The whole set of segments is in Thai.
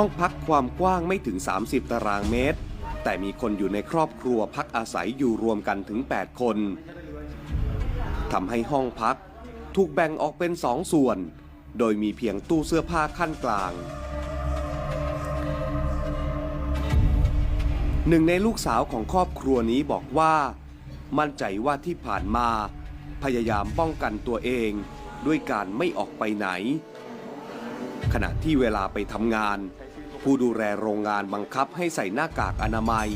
ห้องพักความกว้างไม่ถึง 30 ตารางเมตร แต่มีคนอยู่ในครอบครัวพักอาศัยอยู่รวมกันถึง 8 คนทำให้ห้องพักถูกแบ่งออกเป็นสองส่วน โดยมีเพียงตู้เสื้อผ้าขั้นกลาง หนึ่งในลูกสาวของครอบครัวนี้บอกว่า มั่นใจว่าที่ผ่านมา พยายามป้องกันตัวเองด้วยการไม่ออกไปไหน ขณะที่เวลาไปทำงาน ผู้ดูแลโรงงานบังคับให้ใส่หน้ากากอนามัย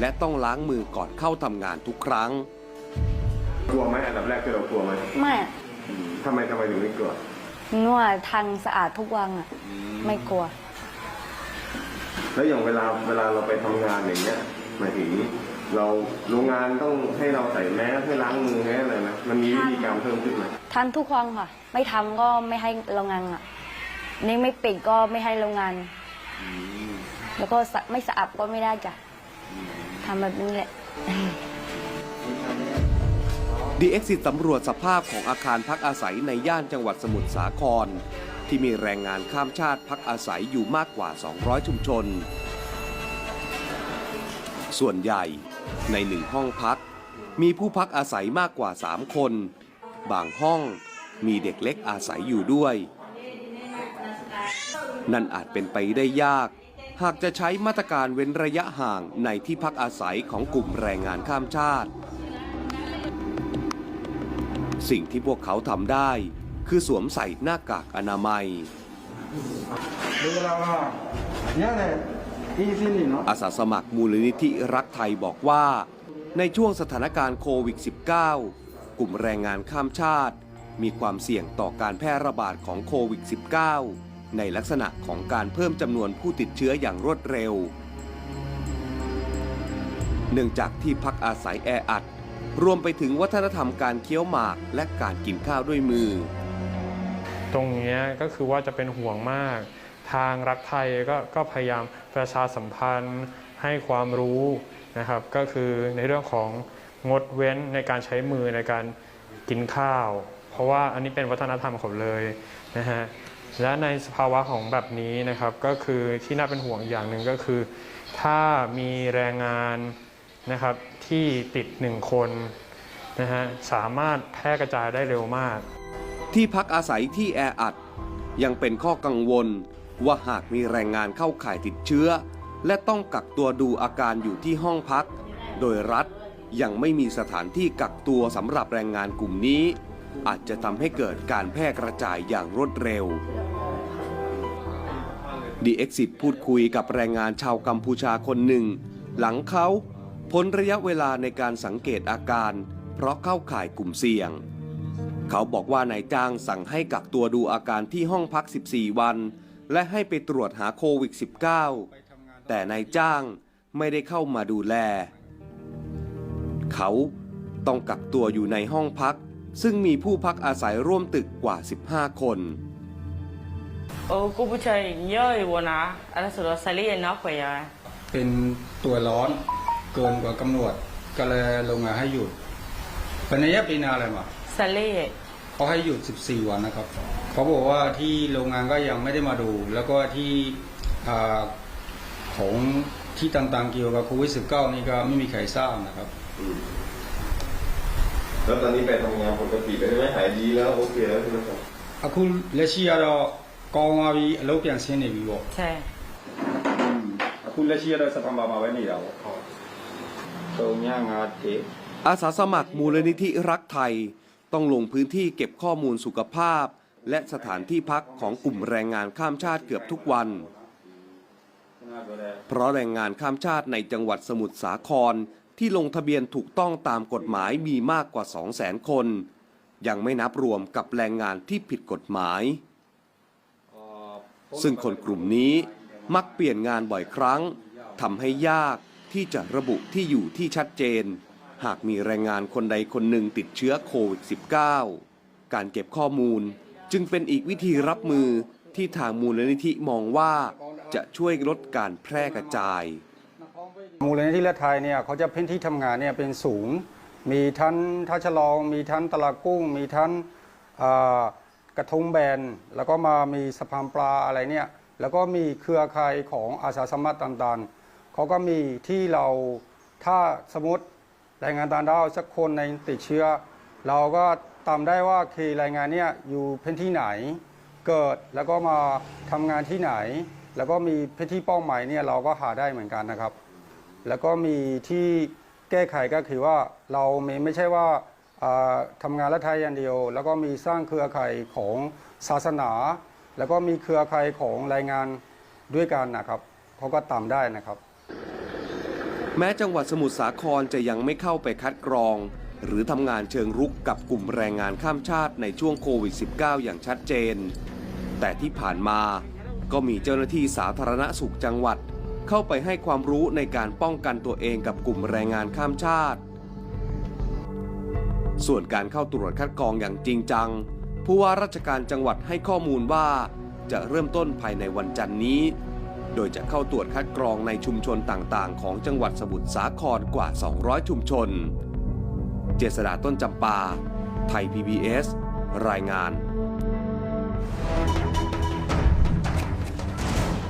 และต้องล้างมือก่อนเข้าทำงานทุกครั้ง กลัวไหมอันดับแรกคือเรากลัวไหมไม่อะทำไมทำไมถึงไม่กลัวนวดทางสะอาดทุกวันอะ ไม่กลัว แล้วอย่างเวลาเวลาเราไปทำงานอย่างเงี้ยหมายถึงเราโรงงานต้องให้เราใส่แมสให้ล้างมือให้อะไรไหมมันมีวิธีการเพิ่มขึ้นไหมทันทุกวันค่ะ ไม่ทำก็ไม่ให้โรงงานอะ นี่ไม่ปิดก็ไม่ให้โรงงาน แล้วก็สะไม่สะอาดก็ไม่ได้จ้ะทำแบบนี้แหละดีเอ็กซิสำรวจสภาพของอาคารพักอาศัยในย่านจังหวัดสมุทรสาคร ที่มีแรงงานข้ามชาติพักอาศัยอยู่มากกว่า 200 ชุมชน ส่วนใหญ่ในหนึ่งห้องพัก มีผู้พักอาศัยมากกว่า 3 คน บางห้องมีเด็กเล็กอาศัยอยู่ด้วย นั่นอาจเป็นไปได้ยาก หากจะใช้มาตรการเว้นระยะห่างในที่พักอาศัยของกลุ่มแรงงานข้ามชาติ สิ่งที่พวกเขาทำได้ คือสวมใส่หน้ากากอนามัยอาสาสมัครมูลนิธิรักไทยบอกว่า ในช่วงสถานการณ์โควิด -19 กลุ่มแรงงานข้ามชาติ มีความเสี่ยงต่อการแพร่ระบาดของโควิด -19 ในลักษณะของการเพิ่มจำนวนผู้ติดเชื้ออย่างรวดเร็ว เนื่องจากที่พักอาศัยแออัด รวมไปถึงวัฒนธรรมการเคี้ยวหมากและการกินข้าวด้วยมือ ตรงนี้ก็คือว่าจะเป็นห่วงมาก ทางรักไทยก็ก็พยายามประชาสัมพันธ์ให้ความรู้นะครับ ก็คือในเรื่องของงดเว้นในการใช้มือในการกินข้าว เพราะว่าอันนี้เป็นวัฒนธรรมของเลยนะฮะ และในสภาวะของแบบนี้นะครับก็คือที่น่าเป็นห่วงอย่างหนึ่งก็คือ ถ้ามีแรงงานนะครับที่ติดหนึ่งคนนะฮะสามารถแพร่กระจายได้เร็วมาก ที่พักอาศัยที่แออัด ยังเป็นข้อกังวล ว่าหากมีแรงงานเข้าข่ายติดเชื้อ และต้องกักตัวดูอาการอยู่ที่ห้องพัก โดยรัฐยังไม่มีสถานที่กักตัวสำหรับแรงงานกลุ่มนี้ อาจจะทำให้เกิดการแพร่กระจายอย่างรวดเร็วดีเอ็กซิพูดคุยกับแรงงานชาวกัมพูชาคนหนึ่ง หลังเขาพ้นระยะเวลาในการสังเกตอาการ เพราะเข้าข่ายกลุ่มเสี่ยง เขาบอกว่านายจ้างสั่งให้กักตัวดูอาการที่ห้องพัก 14 วัน และให้ไปตรวจหาโควิด -19 แต่นายจ้างไม่ได้เข้ามาดูแล เขาต้องกักตัวอยู่ในห้องพัก ซึ่งมีผู้พักอาศัยร่วมตึกกว่า 15 คน โอ้กูผู้ชายเยอะอยู่นะอะไรสุดสลีนเนาะข่อยยายเป็นตัวร้อนเกินกว่ากำหนดก็เลยลงมาให้หยุดเป็นระยะปีนาอะไรมาสลีเขาให้หยุด 14 วันนะครับเขาบอกว่าที่โรงงานก็ยังไม่ได้มาดู แล้วก็ที่อ่าของที่ต่างๆเกี่ยวกับโควิด -19 นี่ก็ไม่มีใครทราบนะครับ แล้วตอนนี้ไปทำงานปกติไปได้ไหมหายดีแล้วโอเคแล้วใช่ไหมครับ အခုလက်ရှိကတော့ကောင်းသွားပြီအလုပ်ပြန်ဆင်းနေပြီပေါ့ ใช่ အခုလက်ရှိကတော့စက်တဘာမှာပဲနေတာပေါ့ဟုတ်3ည5တေ อาสาสมัครมูลนิธิรักไทย ต้องลงพื้นที่เก็บข้อมูลสุขภาพ และสถานที่พักของกลุ่มแรงงานข้ามชาติเกือบทุกวัน เพราะแรงงานข้ามชาติในจังหวัดสมุทรสาคร ที่ลงทะเบียนถูกต้องตามกฎหมายมีมากกว่า 200,000 คน ยังไม่นับรวมกับแรงงานที่ผิดกฎหมาย ซึ่งคนกลุ่มนี้มักเปลี่ยนงานบ่อยครั้งทำให้ยากที่จะระบุที่อยู่ที่ชัดเจน หากมีแรงงานคนใดคนหนึ่งติดเชื้อโควิด -19 การเก็บข้อมูลจึงเป็นอีกวิธีรับมือที่ทางมูลนิธิมองว่าจะช่วยลดการแพร่กระจาย มูลนิธิละไทยเนี่ยเขาจะพื้นที่ทำงานเนี่ยเป็นสูงมีทั้งทัชลอง มีทั้งตลาดกุ้ง มีทั้งอ่ากระทงแบน แล้วก็มามีสะพานปลาอะไรเนี่ยแล้วก็มีเครือข่ายของอาสาสมัครต่างๆเขาก็มีที่เราถ้าสมมติแรงงานต่างด้าวสักคนในติดเชื้อ เราก็ตามได้ว่าคือแรงงานเนี่ยอยู่พื้นที่ไหน เกิดแล้วก็มาทำงานที่ไหน แล้วก็มีพื้นที่เป้าหมายเนี่ยเราก็หาได้เหมือนกันนะครับ แล้วก็มีที่แก้ไขก็คือว่าเราไม่ไม่ใช่ว่าอ่าทำงานรัฐไทยอย่างเดียว แล้วก็มีสร้างเครือข่ายของศาสนา แล้วก็มีเครือข่ายของแรงงานด้วยกันนะครับเขาก็ตามได้นะครับ แม้จังหวัดสมุทรสาครจะยังไม่เข้าไปคัดกรอง หรือทำงานเชิงรุกกับกลุ่มแรงงานข้ามชาติในช่วงโควิด -19 อย่างชัดเจน แต่ที่ผ่านมาก็มีเจ้าหน้าที่สาธารณสุขจังหวัด เข้าไปให้ความรู้ในการป้องกันตัวเองกับกลุ่มแรงงานข้ามชาติ ส่วนการเข้าตรวจคัดกรองอย่างจริงจัง ผู้ว่าราชการจังหวัดให้ข้อมูลว่าจะเริ่มต้นภายในวันจันนี้ โดยจะเข้าตรวจคัดกรองในชุมชนต่างๆ ของจังหวัดสมุทรสาครกว่า 200 ชุมชน เจษดาต้นจำปา ไทย PBS รายงาน